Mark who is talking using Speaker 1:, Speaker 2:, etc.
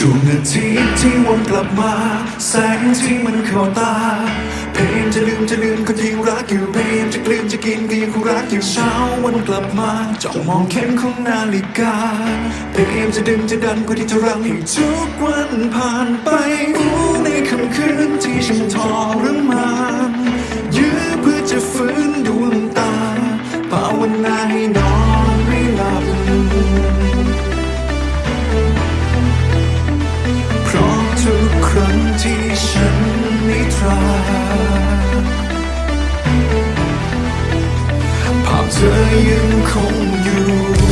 Speaker 1: ดวงอาทิตย์ที่วนกลับมา แสงที่มันเข้าตา เพลงจะลืมจะลืมคนที่รักอยู่เพลงจะกลืนจะกินก็ยังคงรักอยู่เช้าวันกลับมาจ้องมองเข็มของนาฬิกา เพลงจะดึงจะดันคนที่จะรังให้ทุกวันผ่านไปอู้ในค่ำคืนที่ฉันทรมานยื้อเพื่อจะฟื้น ครั้งที่ฉันนิทราภาพเธอยังคงอยู่